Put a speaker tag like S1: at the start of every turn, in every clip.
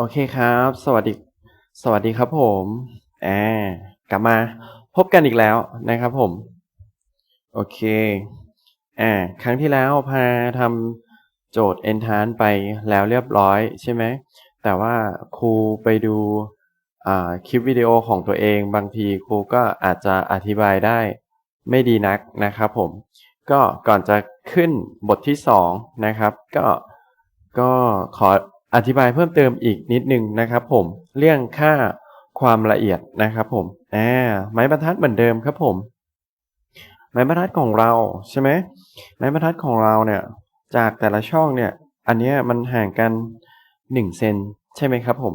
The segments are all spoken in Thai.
S1: โอเคครับ สวัสดี สวัสดีครับผมแอบกลับมาพบกันอีกแล้วนะครับผม โอเคอ่าครั้งที่แล้วพาทำโจทย์ entrance ไปแล้วเรียบร้อยใช่ไหม แต่ว่าครูไปดูคลิปวิดีโอของตัวเองบางทีครูก็อาจจะอธิบายได้ไม่ดีนักนะครับผม ก็ก่อนจะขึ้นบทที่สองนะครับ ก็ก็ขอ อธิบายเพิ่มเติมอีกนิดนึงนะครับผมเรื่องค่าความละเอียดนะครับผมอ่าไม้บรรทัดเหมือนเดิมครับผม ไม้บรรทัดของเราใช่ไหมไม้บรรทัดของเราเนี่ยจากแต่ละช่องเนี่ยอันนี้มันห่างกันหนึ่งเซนใช่ไหมครับผม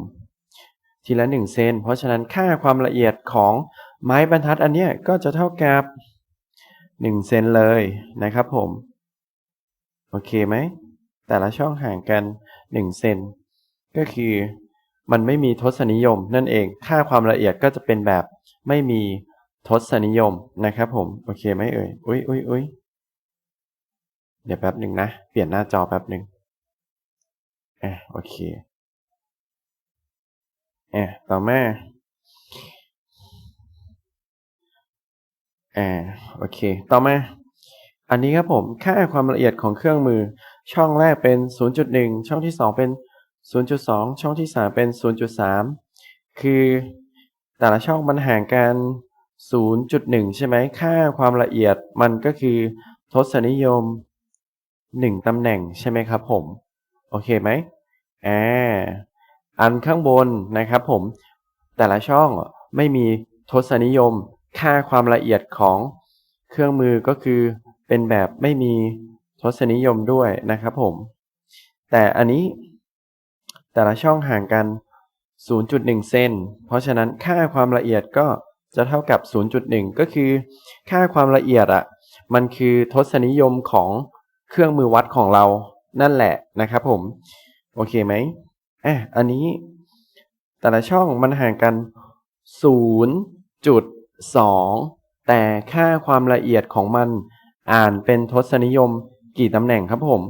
S1: ทีละหนึ่งเซนเพราะฉะนั้นค่าความละเอียดของไม้บรรทัดอันนี้ก็จะเท่ากับหนึ่งเซนเลยนะครับผม โอเคไหม แต่ละช่องห่างกัน หนึ่งเซนก็คือมันไม่มีทศนิยมนั่นเอง ค่าความละเอียดก็จะเป็นแบบไม่มีทศนิยมนะครับผม โอเคไหมเอ่ย อุ้ยอุ้ยอุ้ยเดี๋ยวแป๊บหนึ่งนะ เปลี่ยนหน้าจอแป๊บหนึ่งอะโอเคอะต่อมาอ่าโอเค ต่อมา อันนี้ครับผมค่าความละเอียดของเครื่องมือ ช่องแรกเป็น 0.1 ช่องที่ 2 เป็น 0.2 ช่องที่ 3 เป็น 0.3 คือแต่ละช่องมันห่างกัน 0.1 ใช่ไหมค่าความละเอียดมันก็คือทศนิยม 1ตำแหน่งใช่ไหมครับผม โอเคไหมอ่าอันข้างบนนะครับผม แต่ละช่องไม่มีทศนิยม ค่าความละเอียดของเครื่องมือก็คือ เป็นแบบไม่มีทศนิยมด้วยนะครับผม แต่อันนี้แต่ละช่องห่างกัน 0.1 เซน เพราะฉะนั้นค่าความละเอียดก็จะเท่ากับ 0.1 ก็คือ ค่าความละเอียดอะมันคือทศนิยมของเครื่องมือวัดของเรานั่นแหละนะครับผม โอเคไหมอะอันนี้ แต่ละช่องมันห่างกัน 0.2 แต่ค่าความละเอียดของมัน อ่านเป็นทศนิยม กี่ตำแหน่งครับผม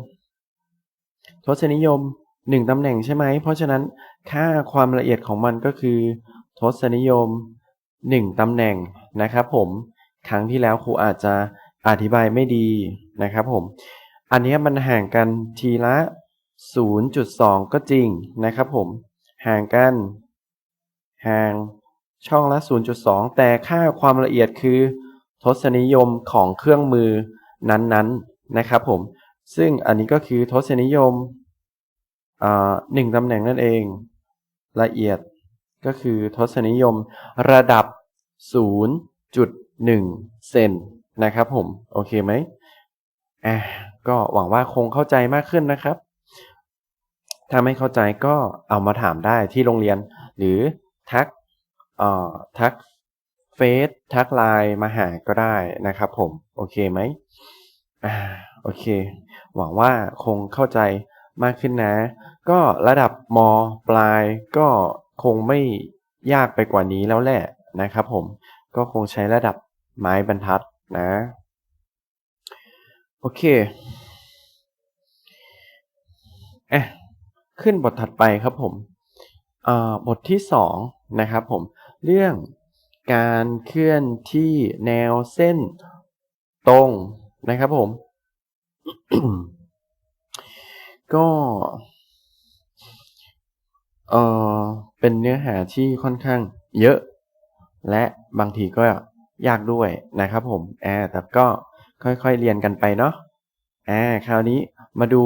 S1: ทศนิยม1ตำแหน่งใช่ไหม เพราะฉะนั้นค่าความละเอียดของมันก็คือ ทศนิยม1ตำแหน่งนะครับผม ครั้งที่แล้วครูอาจจะอธิบายไม่ดีนะครับผม อันนี้มันห่างกันทีละ 0.2 ก็จริงนะครับผม ห่างกัน ห่างช่องละ 0.2 แต่ค่าความละเอียดคือ ทศนิยมของเครื่องมือนั้นๆนะครับผม ซึ่งอันนี้ก็คือทศนิยมหนึ่งตำแหน่งนั่นเอง ละเอียดก็คือทศนิยมระดับ 0.1 เซนนะครับผม โอเคไหมอะก็หวังว่าคงเข้าใจมากขึ้นนะครับ ถ้าไม่เข้าใจก็เอามาถามได้ที่โรงเรียน หรือทักทัก เฟซทักไลน์มาหาก็ได้นะครับผม โอเคไหมอ่าโอเค หวังว่าคงเข้าใจมากขึ้นนะ ก็ระดับมปลายก็คงไม่ยากไปกว่านี้แล้วแหละนะครับผมก็คงใช้ระดับไม้บรรทัดนะ โอเคอะขึ้นบทถัดไปครับผมบทที่สองนะครับผม เรื่อง การเคลื่อนที่แนวเส้นตรงนะครับผม ก็เออเป็นเนื้อหาที่ค่อนข้างเยอะ และบางทีก็ยากด้วยนะครับผมแอแต่ก็ค่อยๆเรียนกันไปเนาะแอบคราวนี้มาดู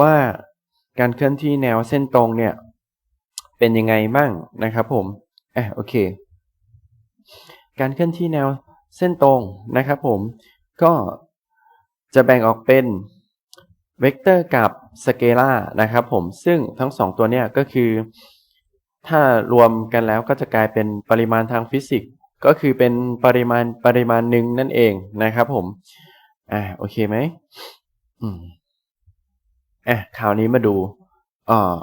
S1: ว่าการเคลื่อนที่แนวเส้นตรงเนี่ย เป็นยังไงบ้างนะครับผมอะโอเค การเคลื่อนที่แนวเส้นตรงนะครับผมก็จะแบ่งออกเป็นเวกเตอร์กับสเกลานะครับผมซึ่งทั้งสองตัวเนี้ยก็คือ ถ้ารวมกันแล้วก็จะกลายเป็นปริมาณทางฟิสิกส์ก็คือเป็นปริมาณปริมาณหนึ่งนั่นเองนะครับผมอ่าโอเคไหมอืมอะคราวนี้มาดูอ่อ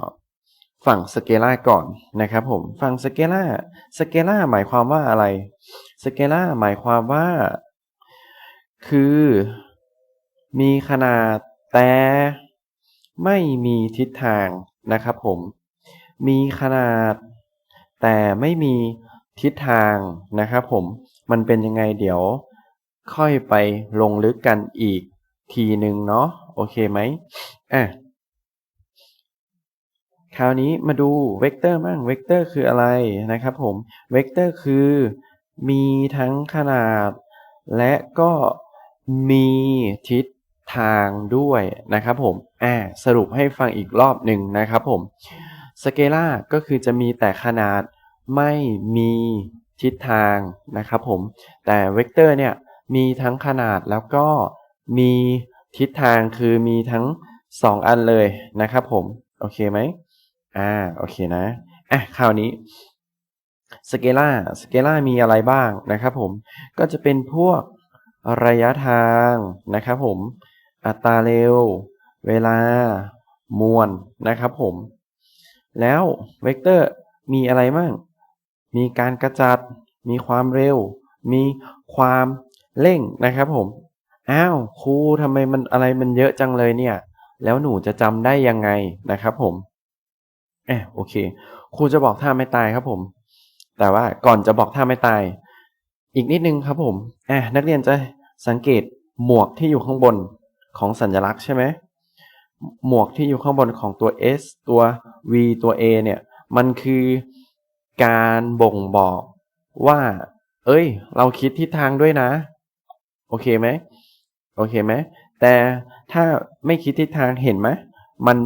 S1: ฝั่งสเกล่าก่อนนะครับผมฝั่งสเกล่าสเกล่าหมายความว่าอะไรสเกล่าหมายความว่า คือมีขนาดแต่ไม่มีทิศทางนะครับผม มีขนาด แต่ไม่มีทิศทางนะครับผม มันเป็นยังไงเดี๋ยว ค่อยไปลงลึกกันอีกทีหนึ่งเนาะโอเคไหมอะ คราวนี้มาดูเวกเตอร์มั่งเวกเตอร์คืออะไรนะครับผมเวกเตอร์คือมีทั้งขนาด และก็มีทิศทางด้วยนะครับผมอ่าสรุปให้ฟังอีกรอบหนึ่งนะครับผมสเกล่าก็คือจะมีแต่ขนาดไม่มีทิศทางนะครับผมแต่เวกเตอร์เนี่ยมีทั้งขนาดแล้วก็มีทิศทางคือมีทั้ง 2 อันเลยนะครับผม โอเคไหม อ่าโอเคนะอะคราวนี้สเกล่าสเกล่ามีอะไรบ้างนะครับผมก็จะเป็นพวกระยะทางนะครับผมอัตราเร็ว เวลา มวลนะครับผม แล้วเวกเตอร์มีอะไรบ้างมีการกระจัด มีความเร็ว มีความเร่งนะครับผม อ้าวครูทำไมมันอะไรมันเยอะจังเลยเนี่ย แล้วหนูจะจำได้ยังไงนะครับผม ออโอเค ครูจะบอกท่าไม่ตายครับผม แต่ว่าก่อนจะบอกท่าไม่ตาย อีกนิดนึงครับผมอะนักเรียนจะสังเกตหมวกที่อยู่ข้างบนของสัญลักษณ์ใช่ไหมหมวกที่อยู่ข้างบนของตัว S ตัว V ตัว A เนี่ย มันคือการบ่งบอกว่า เอ้ย เราคิดทิศทางด้วยนะ โอเคไหมโอเคไหมแต่ถ้าไม่คิดทิศทางเห็นไหมมัน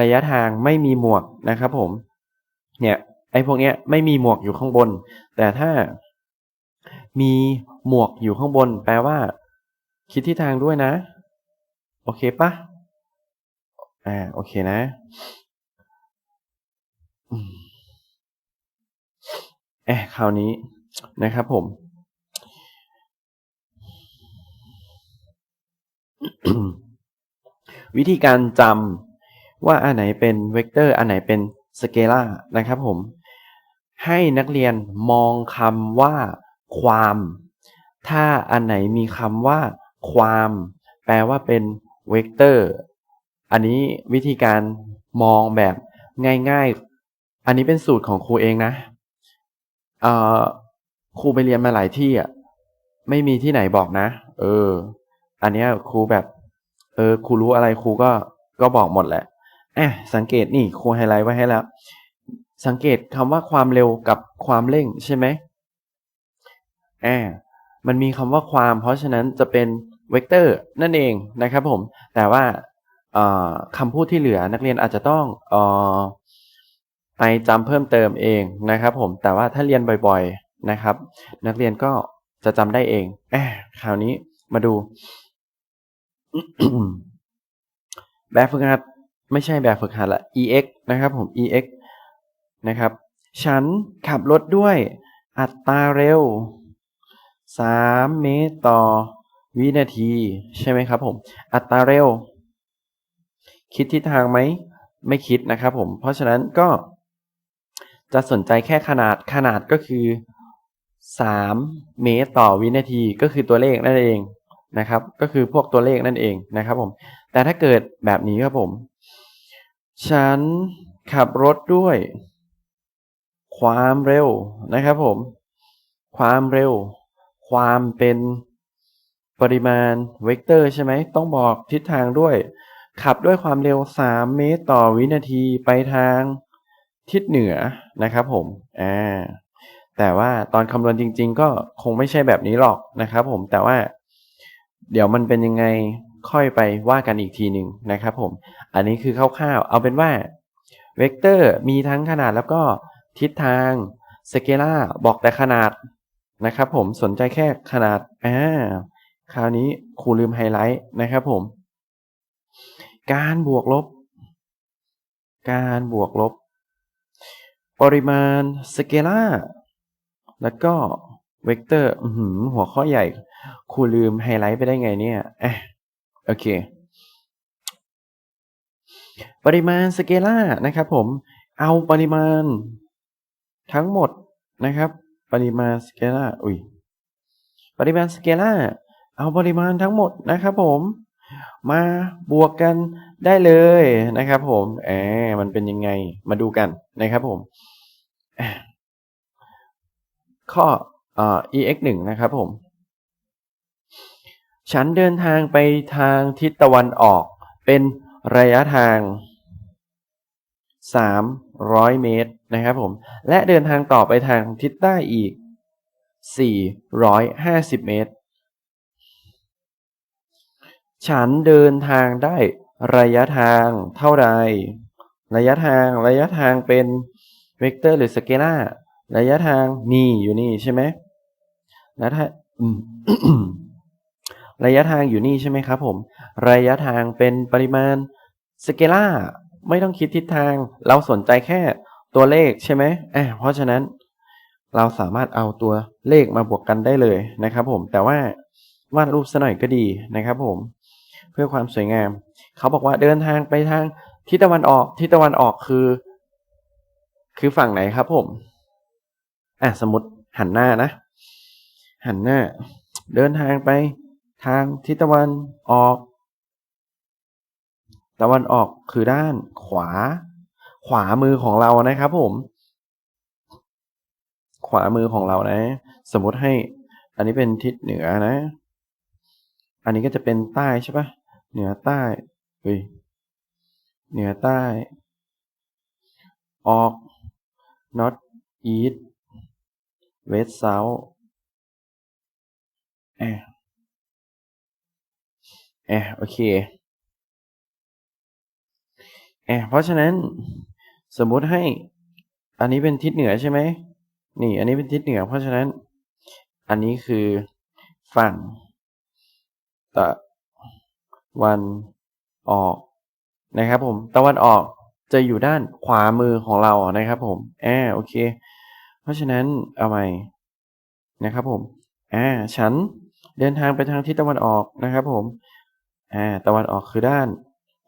S1: ระยะทางไม่มีหมวกนะครับผม เนี่ยไอ้พวกเนี้ยไม่มีหมวกอยู่ข้างบน แต่ถ้ามีหมวกอยู่ข้างบน แปลว่า คิดทิศทางด้วยนะ โอเคปะอ่าโอเคนะเอ๊ะคราวนี้นะครับผม วิธีการจำ ว่าอันไหนเป็นเวกเตอร์อันไหนเป็นสเกลาร์นะครับผม ให้นักเรียนมองคำว่าความ ถ้าอันไหนมีคำว่าความ แปลว่าเป็นเวกเตอร์ อันนี้วิธีการมองแบบง่าย ๆ อันนี้เป็นสูตรของครูเองนะครูไปเรียนมาหลายที่อะไม่มีที่ไหนบอกนะ เออ อันเนี้ยครูแบบ เออครูรู้อะไรครูก็ก็บอกหมดแหละ อะสังเกตนี่ครูไฮไลท์ไว้ให้แล้ว สังเกตคำว่าความเร็วกับความเร่งใช่ไหมอ่ามันมีคำว่าความ เพราะฉะนั้นจะเป็นเวกเตอร์นั่นเองนะครับผม แต่ว่าคำพูดที่เหลือนักเรียนอาจจะต้องอไปจำเพิ่มเติมเองนะครับผม แต่ว่าถ้าเรียนบ่อยๆนะครับ นักเรียนก็จะจำได้เองแอบคราวนี้มาดู แบบฝึกหัด ไม่ใช่แบบฝึกหัดละ ex นะครับผม ex นะครับ ฉันขับรถด้วยอัตราเร็ว 3 เมตรต่อวินาที ใช่ไหมครับผม อัตราเร็ว คิดทิศทางไหม ไม่คิดนะครับผม เพราะฉะนั้นก็จะสนใจแค่ขนาดขนาดก็คือ 3 เมตรต่อวินาทีก็คือตัวเลขนั่นเองนะครับ ก็คือพวกตัวเลขนั่นเองนะครับผม แต่ถ้าเกิดแบบนี้ครับผม ฉันขับรถด้วย ความเร็วนะครับผม ความเร็ว ความเป็นปริมาณเวกเตอร์ใช่ไหมต้องบอกทิศทางด้วย ขับด้วยความเร็ว 3 เมตรต่อวินาทีไปทางทิศเหนือนะครับผมอ่าแต่ว่าตอนคำนวณจริง ๆ ก็คงไม่ใช่แบบนี้หรอกนะครับผมแต่ว่า เดี๋ยวมันเป็นยังไง ค่อยไปว่ากันอีกทีหนึ่งนะครับผม อันนี้คือคร่าวๆ เอาเป็นว่าเวกเตอร์มีทั้งขนาดแล้วก็ทิศทางสเกล่าบอกแต่ขนาดนะครับผมสนใจแค่ขนาดอ่าคราวนี้ครูลืมไฮไลท์นะครับผม การบวกลบ การบวกลบ ปริมาณสเกล่าแล้วก็เวกเตอร์หัวข้อใหญ่ครูลืมไฮไลท์ไปได้ไงเนี่ยอะ โอเค ปริมาณสเกลานะครับผม เอาปริมาณทั้งหมดนะครับ ปริมาณสเกลาอุ้ยปริมาณสเกลาเอาปริมาณทั้งหมดนะครับผม มาบวกกันได้เลยนะครับ ผมแอมมันเป็นยังไงมาดูกันนะครับผมข้อเอ่อ ex หนึ่งนะครับผม ฉันเดินทางไปทางทิศตะวันออก เป็นระยะทาง 300 เมตรนะครับผม และเดินทางต่อไปทางทิศใต้อีก 450 เมตร ฉันเดินทางได้ระยะทางเท่าใด ระยะทางระยะทางเป็นเวกเตอร์หรือสเกลาระยะทางนี่อยู่นี่ใช่ไหมแล้วถ้า ระยะทางอยู่นี่ใช่ไหมครับผม ระยะทางเป็นปริมาณสเกล่าไม่ต้องคิดทิศทาง เราสนใจแค่ตัวเลขใช่ไหมอ่าเพราะฉะนั้นเราสามารถเอาตัวเลขมาบวกกันได้เลยนะครับผม แต่ว่าวาดรูปซะหน่อยก็ดีนะครับผม เพื่อความสวยงาม เขาบอกว่าเดินทางไปทางทิศตะวันออกทิศตะวันออกคือ คือฝั่งไหนครับผม อะสมมติหันหน้านะ หันหน้า เดินทางไป ทางทิศตะวันออก ตะวันออกคือด้านขวา ขวามือของเรานะครับผม ขวามือของเรานะ สมมติให้ อันนี้เป็นทิศเหนือนะ อันนี้ก็จะเป็นใต้ใช่ปะเหนือใต้เฮ้ยเหนือใต้ ออก north east west south อะแอะโอเคแอะเพราะฉะนั้นสมมุติให้อันนี้เป็นทิศเหนือใช่ไหมนี่อันนี้เป็นทิศเหนือ เพราะฉะนั้น อันนี้คือฝั่งตะวันออกนะครับ ผม ตะวันออกจะอยู่ด้านขวามือของเรานะครับ ผมแอาโอเค เพราะฉะนั้นเอาใหม่นะครับ ผมอ่าฉันเดินทางไปทางทิศตะวันออกนะครับ ผม อ่าตะวันออกคือด้าน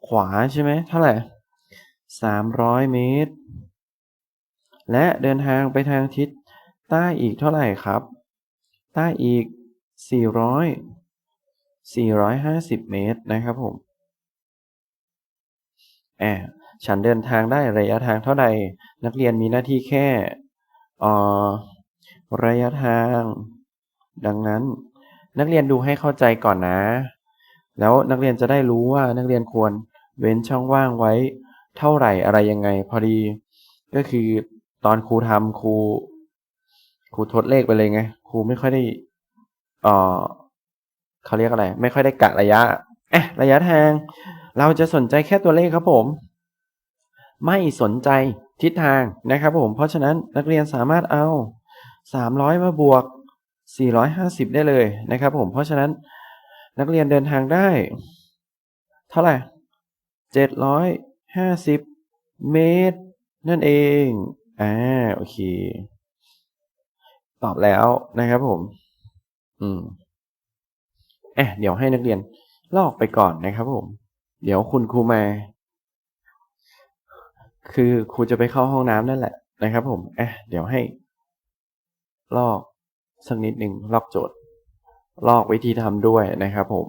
S1: ขวาใช่ไหมเท่าไหร่สามร้อยเมตร และเดินทางไปทางทิศใต้อีกเท่าไหร่ครับ ใต้อีกสี่ร้อยสี่ร้อยห้าสิบเมตรนะครับผมแอบฉันเดินทางได้ระยะทางเท่าใด นักเรียนมีหน้าที่แค่ออระยะทาง ดังนั้น นักเรียนดูให้เข้าใจก่อนนะ แล้วนักเรียนจะได้รู้ว่านักเรียนควรเว้นช่องว่างไว้ เท่าไหร่อะไรยังไง พอดี ก็คือตอนครูทำครู ครูทดเลขไปเลยไงครูไม่ค่อยได้เออเขาเรียกอะไร ไม่ค่อยได้กะระยะเอ๊ะระยะทาง เราจะสนใจแค่ตัวเลขครับผม ไม่สนใจทิศทางนะครับผม เพราะฉะนั้นนักเรียนสามารถเอา 300 มาบวก 450 ได้เลยนะครับผม เพราะฉะนั้น นักเรียนเดินทางได้ เท่าไหร่750เมตร นั่นเอง อ่า โอเค ตอบแล้วนะครับผม อืมเอ๊ะเดี๋ยวให้นักเรียนลอกไปก่อนนะครับผม เดี๋ยวคุณครูมา คือครูจะไปเข้าห้องน้ำนั่นแหละนะครับผมเอ๊ะเดี๋ยวให้ลอกสักนิดหนึ่งลอกโจทย์ ลอกวิธีทำด้วยนะครับผม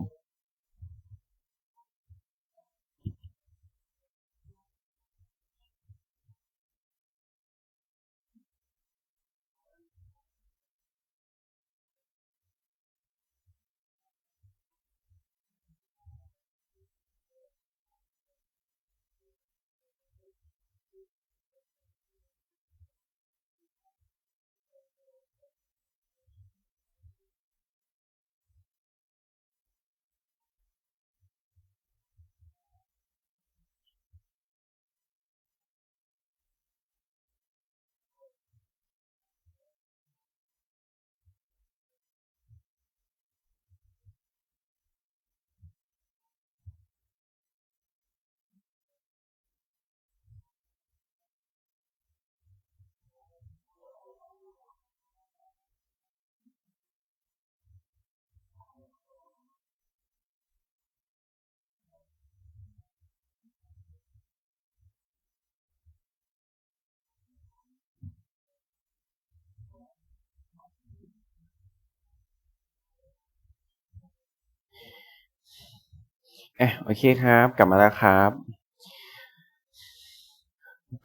S1: อะโอเคครับ กลับมาแล้วครับ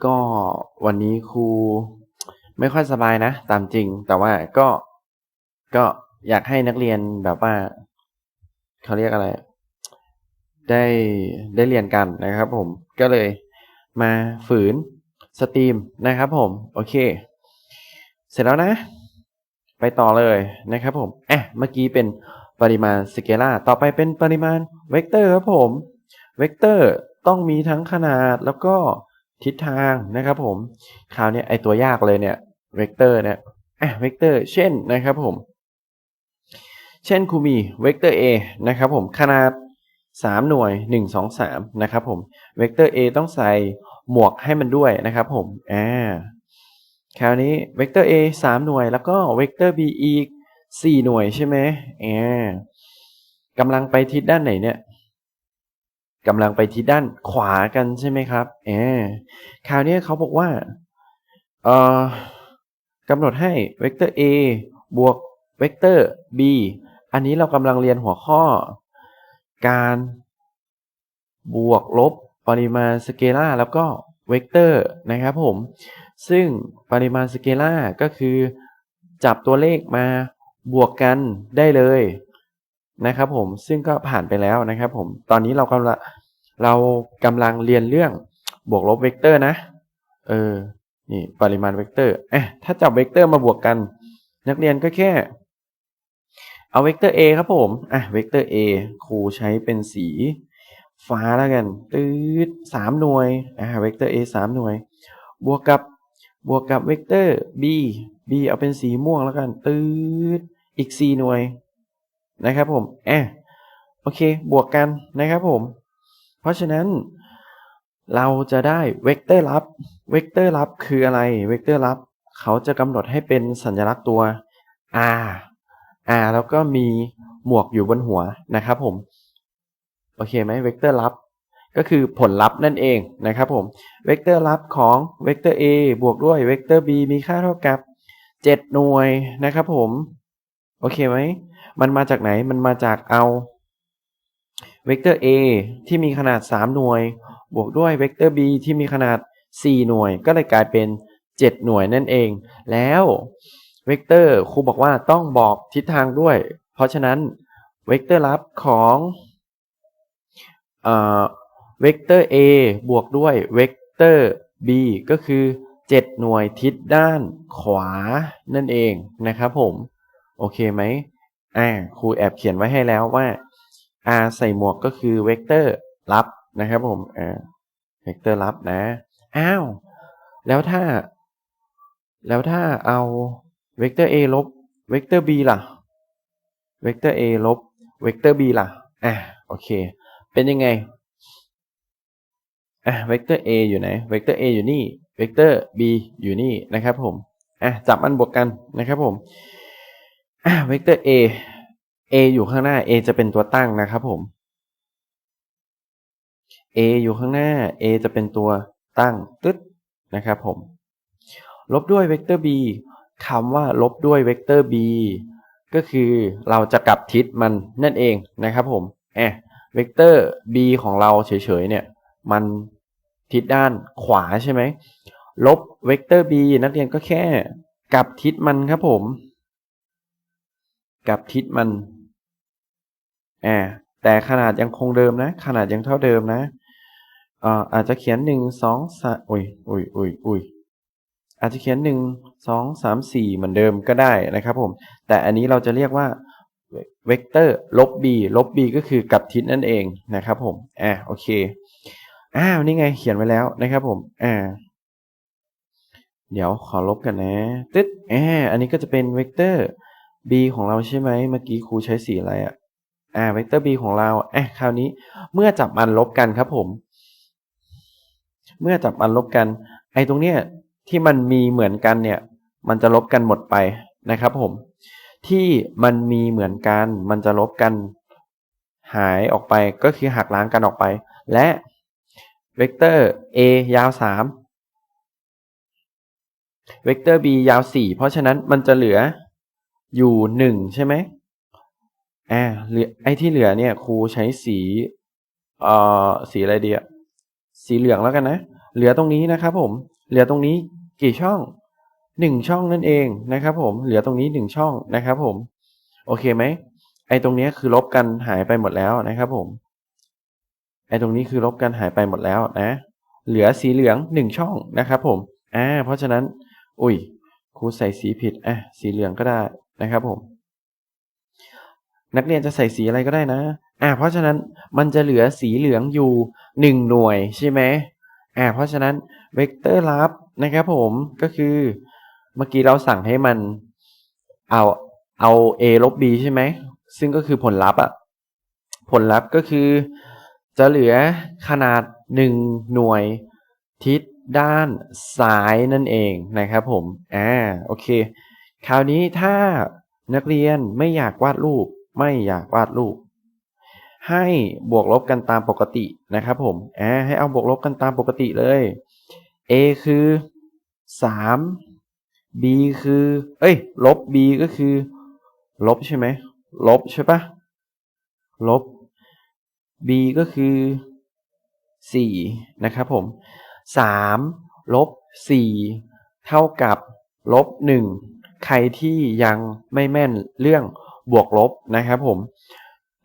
S1: ก็วันนี้ครูไม่ค่อยสบายนะ ตามจริง แต่ว่าก็ก็อยากให้นักเรียนแบบว่าเขาเรียกอะไร ได้ได้เรียนกันนะครับ ผมก็เลยมาฝืนสตรีมนะครับ ผม โอเค เสร็จแล้วนะ ไปต่อเลยนะครับ ผมอะเมื่อกี้เป็น ปริมาณสเกลาต่อไปเป็นปริมาณเวกเตอร์ครับผม เวกเตอร์ต้องมีทั้งขนาดแล้วก็ทิศทางนะครับผม คราวนี้ไอตัวยากเลยเนี่ย เวกเตอร์เนี่ยอะเวกเตอร์ เช่นนะครับผม เช่นครูมีเวกเตอร์ A นะครับผม ขนาด 3 หน่วย 1 2 3 นะครับผม เวกเตอร์ A ต้องใส่หมวกให้มันด้วยนะครับผม อ่า คราวนี้เวกเตอร์ a 3 หน่วย แล้วก็เวกเตอร์ b อีก 4หน่วยใช่ไหมแอบกำลังไปทิศด้านไหนเนี่ยกำลังไปทิศด้านขวากันใช่ไหมครับแอบคราวนี้เขาบอกว่าเอ่อกำหนดให้เวกเตอร์ a บวกเวกเตอร์ b อันนี้เรากำลังเรียนหัวข้อ การบวกลบปริมาณสเกลาร์แล้วก็เวกเตอร์นะครับผม ซึ่งปริมาณสเกลาร์ก็คือ จับตัวเลขมา บวกกันได้เลยนะครับผมซึ่งก็ผ่านไปแล้วนะครับผมตอนนี้เรากำลังเรากำลังเรียนเรื่องบวกลบเวกเตอร์นะเออนี่ปริมาณเวกเตอร์เอ๊ะถ้าจับเวกเตอร์มาบวกกัน นักเรียนก็แค่ เอาเวกเตอร์ a ครับผมอะเวกเตอร์ a ครูใช้เป็นสีฟ้าแล้วกันตืดสามหน่วยอ่าเวกเตอร์ a สามหน่วย บวกกับบวกกับเวกเตอร์ b b เอาเป็นสีม่วงแล้วกันตืด อีกสี่หน่วยนะครับผมแอะโอเค บวกกันนะครับผม เพราะฉะนั้นเราจะได้เวกเตอร์ลับ เวกเตอร์ลับคืออะไร เวกเตอร์ลับ เขาจะกำหนดให้เป็นสัญลักษณ์ตัว r r แล้วก็มีหมวกอยู่บนหัวนะครับผม โอเคไหมเวกเตอร์ลับ ก็คือผลลัพธ์นั่นเองนะครับผม เวกเตอร์ลับของเวกเตอร์ a บวกด้วยเวกเตอร์ b มีค่าเท่ากับ 7 หน่วยนะครับผม โอเคไหม มันมาจากไหน มันมาจากเอาเวกเตอร์ a ที่มีขนาด 3 หน่วย บวกด้วยเวกเตอร์ b ที่มีขนาด 4 หน่วย ก็เลยกลายเป็น 7 หน่วยนั่นเอง แล้วเวกเตอร์ครูบอกว่าต้องบอกทิศทางด้วย เพราะฉะนั้นเวกเตอร์ลับของเวกเตอร์ a บวกด้วยเวกเตอร์ b ก็คือ 7 หน่วยทิศด้านขวานั่นเองนะครับผม โอเคไหมอ่าครูแอบเขียนไว้ให้แล้วว่า r ใส่หมวกก็คือเวกเตอร์ลับนะครับผมอ่าเวกเตอร์ลับนะ อ้าว แล้วถ้า แล้วถ้าเอาเวกเตอร์ a ลบเวกเตอร์ b ล่ะเวกเตอร์ a ลบเวกเตอร์ b ล่ะอ่าโอเค เป็นยังไงอะเวกเตอร์ a อยู่ไหนเวกเตอร์ a อยู่นี่เวกเตอร์ b อยู่นี่นะครับผมอะจับมันบวกกันนะครับผม อะเวกเตอร์ a a อยู่ข้างหน้า a จะเป็นตัวตั้งนะครับผม a อยู่ข้างหน้า a จะเป็นตัวตั้งตึ๊ดนะครับผม ลบด้วยเวกเตอร์ b คำว่าลบด้วยเวกเตอร์ b ก็คือเราจะกลับทิศมันนั่นเองนะครับผมแอะเวกเตอร์ b ของเราเฉยๆเนี่ย มันทิศด้านขวาใช่ไหม ลบเวกเตอร์ b นักเรียนก็แค่กลับทิศมันครับผม กับทิศมันแอบแต่ขนาดยังคงเดิมนะ ขนาดยังเท่าเดิมนะอ่าอาจจะเขียนหนึ่งสองสามอุ้ยอุ้ยอุ้ยอุ้ยอาจจะเขียนหนึ่งสองสามสี่เหมือนเดิมก็ได้นะครับผม แต่อันนี้เราจะเรียกว่าเวกเตอร์ลบ b ลบ b ก็คือกับทิศนั่นเองนะครับผมอ่าโอเคอ้าวนี่ไงเขียนไว้แล้วนะครับผมอ่าเดี๋ยวขอลบกันนะตึ๊ดอ่าอันนี้ก็จะเป็นเวกเตอร์ b ของเราใช่ไหมเมื่อกี้ครูใช้สีอะไรอะอ่าเวกเตอร์ b ของเราอะคราวนี้เมื่อจับมันลบกันครับผม เมื่อจับมันลบกัน ไอ้ตรงเนี้ยที่มันมีเหมือนกันเนี่ย มันจะลบกันหมดไปนะครับผม ที่มันมีเหมือนกัน มันจะลบกันหายออกไปก็คือหักล้างกันออกไป และเวกเตอร์ a ยาว 3 เวกเตอร์ b ยาว 4 เพราะฉะนั้นมันจะเหลือ อยู่1ใช่ไหมอ่าเหลือไอ้ที่เหลือเนี่ย ครูใช้สีเอ่อสีอะไรดีอะสีเหลืองแล้วกันนะ เหลือตรงนี้นะครับผม เหลือตรงนี้กี่ช่องหนึ่งช่องนั่นเองนะครับ ผม เหลือตรงนี้หนึ่งช่องนะครับ ผม โอเคไหมไอ้ตรงนี้คือลบกันหายไปหมดแล้วนะครับ ผม ไอ้ตรงนี้คือลบกันหายไปหมดแล้วนะ เหลือสีเหลืองหนึ่งช่องนะครับ ผม อ่า เพราะฉะนั้น อุ้ยครูใส่สีผิด อะ สีเหลืองก็ได้ นะครับผม นักเรียนจะใส่สีอะไรก็ได้นะ อ่า เพราะฉะนั้นมันจะเหลือสีเหลืองอยู่หนึ่งหน่วยใช่ไหมอ่า เพราะฉะนั้นเวกเตอร์ลับนะครับผมก็คือเมื่อกี้เราสั่งให้มันเอาเอา a ลบ b ใช่ไหม ซึ่งก็คือผลลัพธ์อะผลลัพธ์ก็คือ จะเหลือขนาดหนึ่งหน่วยทิศด้านซ้ายนั่นเองนะครับผม อ่า โอเค คราวนี้ถ้านักเรียนไม่อยากวาดรูป ไม่อยากวาดรูป ให้บวกลบกันตามปกตินะครับผมอ่าให้เอาบวกลบกันตามปกติเลย a คือสาม b คือ เอ้ย ลบ b ก็คือ ลบใช่ไหม ลบใช่ปะลบ b ก็คือสี่นะครับผมสามลบสี่เท่ากับ ลบหนึ่ง ใครที่ยังไม่แม่นเรื่องบวกลบนะครับผม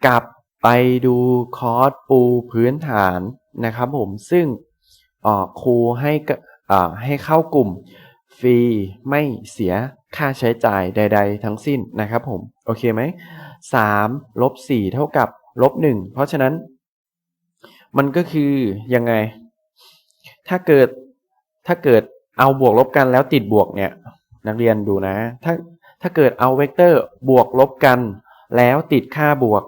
S1: กลับไปดูคอร์สปูพื้นฐานนะครับผมซึ่งครูให้ให้เข้ากลุ่มฟรีไม่เสียค่าใช้จ่ายใด ๆ ทั้งสิ้นนะครับผมโอเคไหมสามลบสี่เท่ากับลบหนึ่งเพราะฉะนั้น มันก็คือยังไง ถ้าเกิดถ้าเกิดเอาบวกลบกันแล้วติดบวกเนี่ย นักเรียนดูนะ ถ้าถ้าเกิดเอาเวกเตอร์บวกลบกัน แล้วติดค่าบวก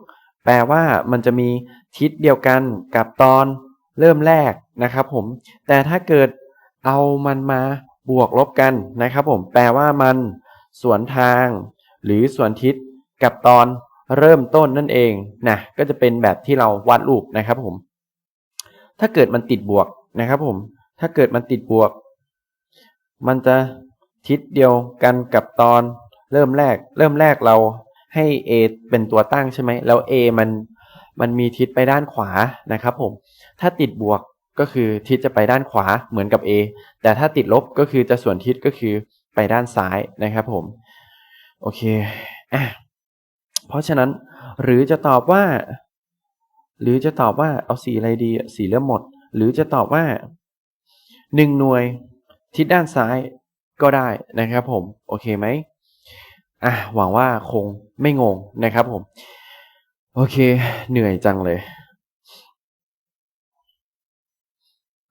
S1: แปลว่ามันจะมีทิศเดียวกันกับตอนเริ่มแรกนะครับผม แต่ถ้าเกิดเอามันมาบวกลบกันนะครับผม แปลว่ามันสวนทาง หรือสวนทิศกับตอนเริ่มต้นนั่นเองนะก็จะเป็นแบบที่เราวาดรูปนะครับผม ถ้าเกิดมันติดบวกนะครับผม ถ้าเกิดมันติดบวก มันจะ ทิศเดียวกันกับตอน เริ่มแรก เริ่มแรกเราให้ a เป็นตัวตั้งใช่ไหมแล้ว a มันมันมีทิศไปด้านขวานะครับผม ถ้าติดบวกก็คือทิศจะไปด้านขวาเหมือนกับ A แต่ถ้าติดลบก็คือจะส่วนทิศก็คือไปด้านซ้ายนะครับผม โอเคอะเพราะฉะนั้นหรือจะตอบว่า หรือจะตอบว่าเอาสีอะไรดีสีเริ่มหมด หรือจะตอบว่าหนึ่งหน่วยทิศด้านซ้าย ก็ได้นะครับผม โอเคไหมอะหวังว่าคงไม่งงนะครับผม โอเค เหนื่อยจังเลย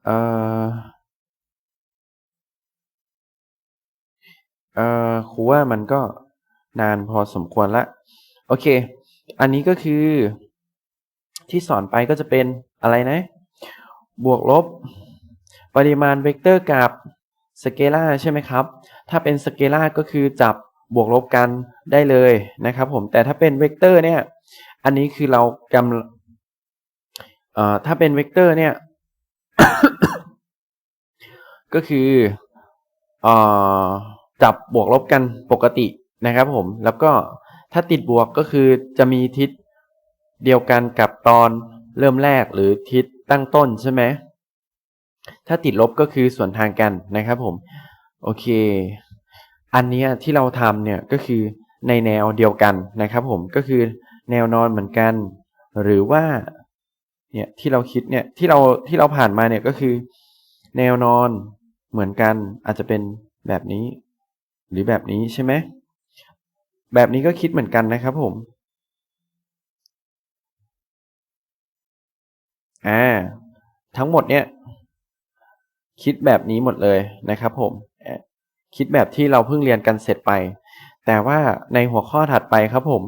S1: เอ่อเอ่อครูว่ามันก็นานพอสมควรละ โอเค อันนี้ก็คือ ที่สอนไปก็จะเป็นอะไรนะ บวกลบ ปริมาณเวกเตอร์กับ สเกล่าใช่ไหมครับ ถ้าเป็นสเกล่าก็คือจับบวกลบกันได้เลยนะครับผมแต่ถ้าเป็นเวกเตอร์เนี่ย อันนี้คือเรากำเอ่อถ้าเป็นเวกเตอร์เนี่ย ก็คืออจับบวกลบกันปกตินะครับผม แล้วก็ถ้าติดบวกก็คือจะมีทิศเดียวกันกับตอนเริ่มแรกหรือทิศตั้งต้นใช่ไหม ถ้าติดลบก็คือส่วนทางกันนะครับผม โอเค อันนี้ที่เราทำเนี่ยก็คือในแนวเดียวกันนะครับผมก็คือแนวนอนเหมือนกัน หรือว่าเนี่ยที่เราคิดเนี่ยที่เราที่เราผ่านมาเนี่ยก็คือ แนวนอนเหมือนกัน อาจจะเป็นแบบนี้ หรือแบบนี้ใช่ไหมแบบนี้ก็คิดเหมือนกันนะครับผมอ่าทั้งหมดเนี่ย คิดแบบนี้หมดเลยนะครับผมคิดแบบที่เราเพิ่งเรียนกันเสร็จไป แต่ว่าในหัวข้อถัดไปครับผม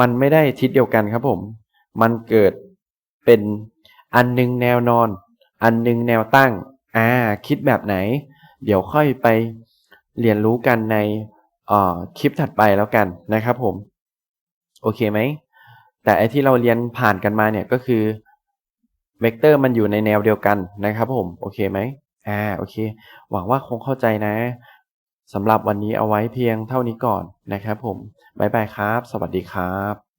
S1: มันไม่ได้ทิศเดียวกันครับผม มันเกิดเป็นอันนึงแนวนอน อันนึงแนวตั้ง อ่า คิดแบบไหน เดี๋ยวค่อยไปเรียนรู้กันในคลิปถัดไปแล้วกันนะครับผม โอเคไหม แต่ไอที่เราเรียนผ่านกันมาเนี่ยก็คือ เวกเตอร์มันอยู่ในแนวเดียวกันนะครับผม โอเคไหมอ่าโอเค หวังว่าคงเข้าใจนะสำหรับวันนี้เอาไว้เพียงเท่านี้ก่อนนะครับผม บ๊ายบายครับ สวัสดีครับ